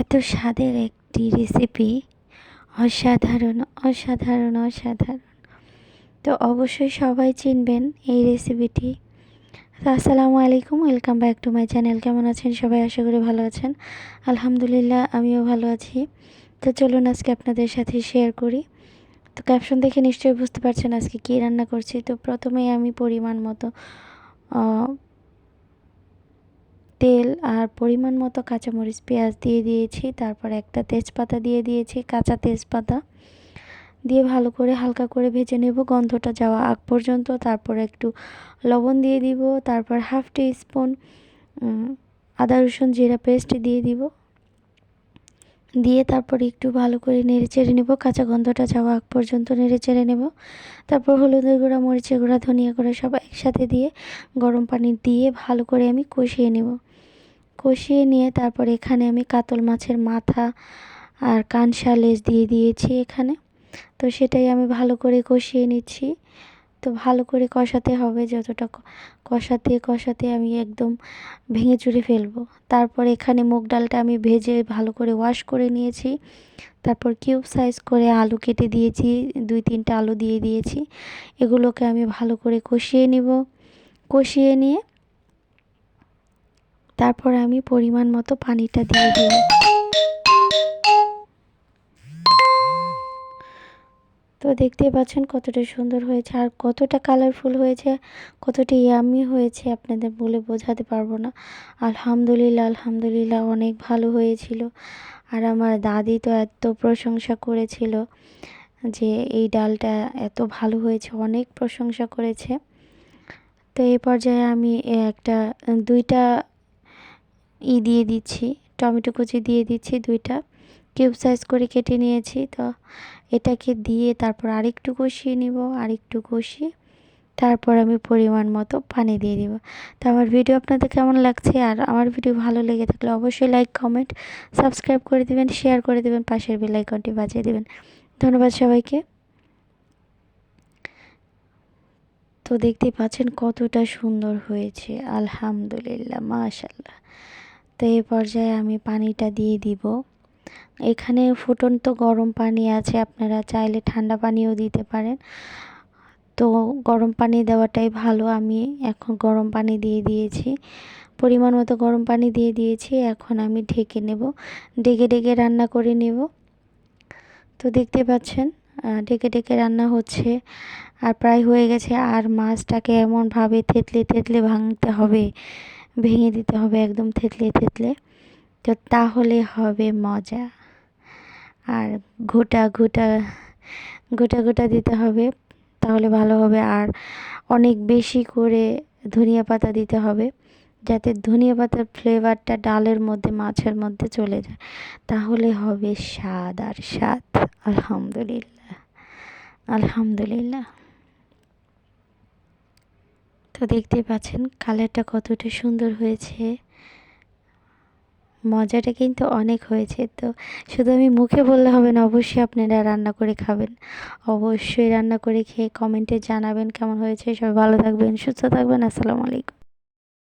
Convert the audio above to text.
এত স্বাদের একটি রেসিপি অসাধারণ অসাধারণ অসাধারণ। তো অবশ্যই সবাই চিনবেন এই রেসিপিটি আসসালামু আলাইকুম welcome back to my channel কেমন আছেন সবাই? আশা করি ভালো আছেন। আলহামদুলিল্লাহ, আমিও ভালো আছি। তো চলুন আজকে আপনাদের সাথে শেয়ার করি। তো ক্যাপশন দেখে নিশ্চয়ই বুঝতে পারছেন আজকে কী রান্না করছি। তো প্রথমেই আমি পরিমাণ মতো তেল আর পরিমাণ মতো কাঁচামরিচ পেঁয়াজ দিয়ে দিয়েছি, তারপর একটা তেজপাতা দিয়ে দিয়েছি, কাঁচা তেজপাতা দিয়ে ভালো করে হালকা করে ভেজে নেব। গন্ধটা যাওয়া আগ পর্যন্ত, তারপর একটু লবণ দিয়ে দিব, তারপর হাফ টি স্পুন আদা, রসুন, জিরা পেস্ট দিয়ে দিব। দিয়ে তারপর একটু ভালো করে নেড়ে চেড়ে নেব, কাঁচা গন্ধটা যাওয়া আগ পর্যন্ত নেড়ে চেড়ে নেব। তারপর হলুদের গুঁড়া, মরিচের গুঁড়া, ধনিয়া গুঁড়া সব একসাথে দিয়ে গরম পানি দিয়ে ভালো করে আমি কষিয়ে নেব। কষিয়ে নিয়ে তারপর এখানে আমি কাতল মাছের মাথা আর কানসা লেজ দিয়ে দিয়েছি এখানে। তো সেটাই আমি ভালো করে কষিয়ে নিচ্ছি। তো ভালো করে কষাতে হবে, যতটা কষাতে কষাতে আমি একদম ভেঙে চুরে ফেলব। তারপর এখানে মুগ ডালটা আমি ভেজে ভালো করে ওয়াশ করে নিয়েছি। তারপর কিউব সাইজ করে আলু কেটে দিয়েছি, দুই তিনটা আলু দিয়ে দিয়েছি। এগুলোকে আমি ভালো করে কষিয়ে নিব। কষিয়ে নিয়ে তারপর আমি পরিমাণ মতো পানিটা দিয়ে দিই তো দেখতেই পাচ্ছেন কতটা সুন্দর হয়েছে আর কতটা কালারফুল হয়েছে, কতটা ইয়ামি হয়েছে আপনাদের বলে বোঝাতে পারব না। আলহামদুলিল্লাহ আলহামদুলিল্লাহ অনেক ভালো হয়েছিল। আর আমার দাদি তো এত প্রশংসা করেছিল যে এই ডালটা এত ভালো হয়েছে, অনেক প্রশংসা করেছে। তো এই পর্যায়ে আমি একটা দুইটা ই দিয়ে দিচ্ছি, টমেটো কুচি দিয়ে দিচ্ছি দুইটা। কিউব সাইজ করে কেটে নিয়েছি, তো এটাকে দিয়ে তারপর আরেকটু কষিয়ে নিব, আরেকটু কষিয়ে তারপর আমি পরিমাণ মতো পানি দিয়ে দিব। তো আমার ভিডিও আপনাদের কেমন লাগছে আর আমার ভিডিও ভালো লেগে থাকলে অবশ্যই লাইক, কমেন্ট, সাবস্ক্রাইব করে দেবেন, শেয়ার করে দেবেন, পাশের বেল আইকনটি বাজিয়ে দেবেন। ধন্যবাদ সবাইকে। তো দেখতেই পাচ্ছেন কতটা সুন্দর হয়েছে, আলহামদুলিল্লাহ মাশাল্লাহ তো এই পর্যায়ে আমি পানিটা দিয়ে দিব। এখানে ফুটন্ত গরম পানি আছে, আপনারা চাইলে ঠান্ডা পানিও দিতে পারেন। তো গরম পানি দেওয়াটাই ভালো, আমি এখন গরম পানি দিয়ে দিয়েছি। পরিমাণ মতো গরম পানি দিয়ে দিয়েছি, এখন আমি ঢেকে নেব। ডেকে ডেকে রান্না করে নেব। তো দেখতে পাচ্ছেন ঢেকে ডেকে রান্না হচ্ছে। আর প্রায় হয়ে গেছে, আর মাছটাকে এমনভাবে থেতলে থেতলে ভাঙতে হবে। ভেঙে দিতে হবে একদম থেতলে থেতলে। তো তাহলে হবে মজা। আর গোটা গোটা গোটা গোটা দিতে হবে, তাহলে ভালো হবে। আর অনেক বেশি করে ধনিয়া পাতা দিতে হবে, যাতে ধনিয়া পাতার ফ্লেভারটা ডালের মধ্যে, মাছের মধ্যে চলে যায়। তাহলে হবে স্বাদ। আর স্বাদ, আলহামদুলিল্লাহ। আলহামদুলিল্লাহ। তো দেখতে পাচ্ছেন কালারটা কতটা সুন্দর হয়েছে। মজাটা কিন্তু অনেক হয়েছে। তো শুধু আমি মুখে বললে হবে না, অবশ্যই আপনারা রান্না করে খাবেন। অবশ্যই রান্না করে খেয়ে কমেন্টে জানাবেন কেমন হয়েছে। সবাই ভালো থাকবেন, সুস্থ থাকবেন। আসসালামু আলাইকুম।